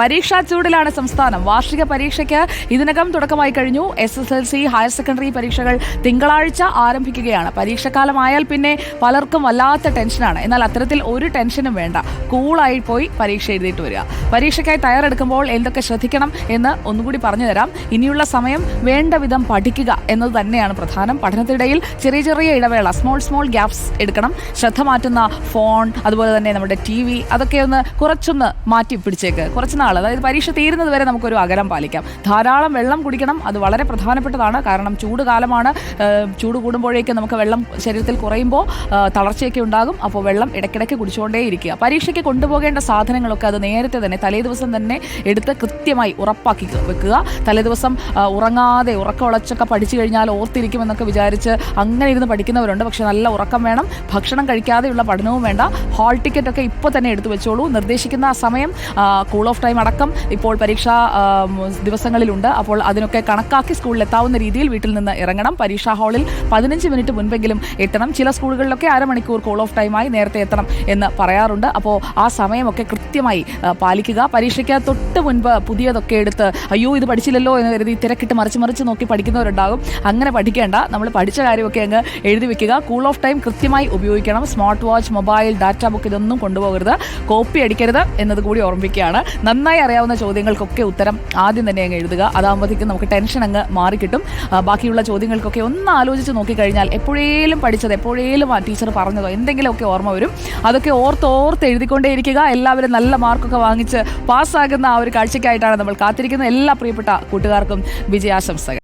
പരീക്ഷാ ചൂടിലാണ് സംസ്ഥാനം. വാർഷിക പരീക്ഷയ്ക്ക് ഇതിനകം തുടക്കമായി കഴിഞ്ഞു. S S L C higher secondary പരീക്ഷകൾ തിങ്കളാഴ്ച ആരംഭിക്കുകയാണ്. പരീക്ഷക്കാലമായാൽ പിന്നെ പലർക്കും വല്ലാത്ത ടെൻഷനാണ് എന്നാൽ അത്തരത്തിൽ ഒരു ടെൻഷനും വേണ്ട. കൂളായി പോയി പരീക്ഷ എഴുതിയിട്ട് വരിക. പരീക്ഷയ്ക്കായി തയ്യാറെടുക്കുമ്പോൾ എന്തൊക്കെ ശ്രദ്ധിക്കണം എന്ന് ഒന്നുകൂടി പറഞ്ഞു തരാം. ഇനിയുള്ള സമയം വേണ്ട വിധം പഠിക്കുക എന്നത് തന്നെയാണ് പ്രധാനം. പഠനത്തിനിടയിൽ ചെറിയ ചെറിയ ഇടവേള സ്മോൾ സ്മോൾ ഗ്യാപ്സ് എടുക്കണം. ശ്രദ്ധ മാറ്റുന്ന ഫോൺ അതുപോലെ തന്നെ നമ്മുടെ ടി വി അതൊക്കെ ഒന്ന് കുറച്ചൊന്ന് മാറ്റി പിടിച്ചേക്ക്. കുറച്ച് നാൾ അതായത് പരീക്ഷ തീരുന്നത് വരെ നമുക്കൊരു അകലം പാലിക്കാം. ധാരാളം വെള്ളം കുടിക്കണം അത് വളരെ പ്രധാനപ്പെട്ടതാണ്. കാരണം ചൂട് കാലമാണ്. ചൂട് കൂടുമ്പോഴേക്കും നമുക്ക് വെള്ളം ശരീരത്തിൽ കുറയുമ്പോൾ തളർച്ചയൊക്കെ ഉണ്ടാകും. അപ്പോൾ വെള്ളം ഇടയ്ക്കിടയ്ക്ക് കുടിച്ചുകൊണ്ടേ ഇരിക്കുക. പരീക്ഷയ്ക്ക് കൊണ്ടുപോകേണ്ട സാധനങ്ങളൊക്കെ അത് നേരത്തെ തന്നെ തലേദിവസം തന്നെ എടുത്ത് കൃത്യമായി ഉറപ്പാക്കി വെക്കുക. തലേദിവസം ഉറങ്ങാതെ ഉറക്കം ഉളച്ചൊക്കെ പഠിച്ചു കഴിഞ്ഞാൽ ഓർത്തിരിക്കുമെന്നൊക്കെ വിചാരിച്ച് അങ്ങനെ ഇരുന്ന് പഠിക്കുന്നവരുണ്ട്. പക്ഷെ നല്ല ഉറക്കം വേണം. ഭക്ഷണം കഴിക്കാതെയുള്ള പഠനവും വേണ്ട. ഹാൾ ടിക്കറ്റ് ഒക്കെ ഇപ്പോൾ തന്നെ എടുത്തു വെച്ചോളൂ. നിർദ്ദേശിക്കുന്ന സമയം കൂൾ ഓഫ് ടൈം അടക്കം ഇപ്പോൾ പരീക്ഷാ ദിവസങ്ങളിലുണ്ട്. അപ്പോൾ അതിനൊക്കെ കണക്കാക്കി സ്കൂളിൽ എത്താവുന്ന രീതിയിൽ വീട്ടിൽ നിന്ന് ഇറങ്ങണം. പരീക്ഷാ ഹാളിൽ പതിനഞ്ച് മിനിറ്റ് മുൻപെങ്കിലും എത്തണം. ചില സ്കൂളുകളിലൊക്കെ അരമണിക്കൂർ കോൾ ഓഫ് ടൈമായി നേരത്തെ എത്തണം എന്ന് പറയാറുണ്ട്. അപ്പോൾ ആ സമയമൊക്കെ കൃത്യമായി പാലിക്കുക. പരീക്ഷയ്ക്ക് തൊട്ട് മുൻപ് പുതിയതൊക്കെ എടുത്ത് അയ്യോ ഇത് പഠിച്ചില്ലല്ലോ എന്ന് കരുതി തിരക്കിട്ട് മറിച്ച് മറിച്ച് നോക്കി പഠിക്കുന്നവരുണ്ടാകും. അങ്ങനെ പഠിക്കേണ്ട. നമ്മൾ പഠിച്ച കാര്യമൊക്കെ അങ്ങ് എഴുതി വെക്കുക. കൂൾ ഓഫ് ടൈം കൃത്യമായി ഉപയോഗിക്കണം. Smart watch mobile data book ഇതൊന്നും കൊണ്ടുപോകരുത്. കോപ്പി അടിക്കരുത് എന്നത് കൂടി ഓർമ്മിക്കുകയാണ് നന്നായി അറിയാവുന്ന ചോദ്യങ്ങൾക്കൊക്കെ ഉത്തരം ആദ്യം തന്നെ അങ്ങ് എഴുതുക. അതാകുമ്പോഴത്തേക്കും നമുക്ക് ടെൻഷൻ അങ്ങ് മാറിക്കിട്ടും. ബാക്കിയുള്ള ചോദ്യങ്ങൾക്കൊക്കെ ഒന്ന് ആലോചിച്ച് നോക്കിക്കഴിഞ്ഞാൽ എപ്പോഴേലും പഠിച്ചത് എപ്പോഴേലും ആ ടീച്ചർ പറഞ്ഞതോ എന്തെങ്കിലുമൊക്കെ ഓർമ്മ വരും. അതൊക്കെ ഓർത്ത് ഓർത്ത് എഴുതിക്കൊണ്ടേയിരിക്കുക. എല്ലാവരും നല്ല മാർക്കൊക്കെ വാങ്ങിച്ച് പാസ്സാകുന്ന ആ ഒരു കാഴ്ചയ്ക്കായിട്ടാണ് നമ്മൾ കാത്തിരിക്കുന്നത്. എല്ലാ പ്രിയപ്പെട്ട കൂട്ടുകാർക്കും വിജയാശംസകൾ.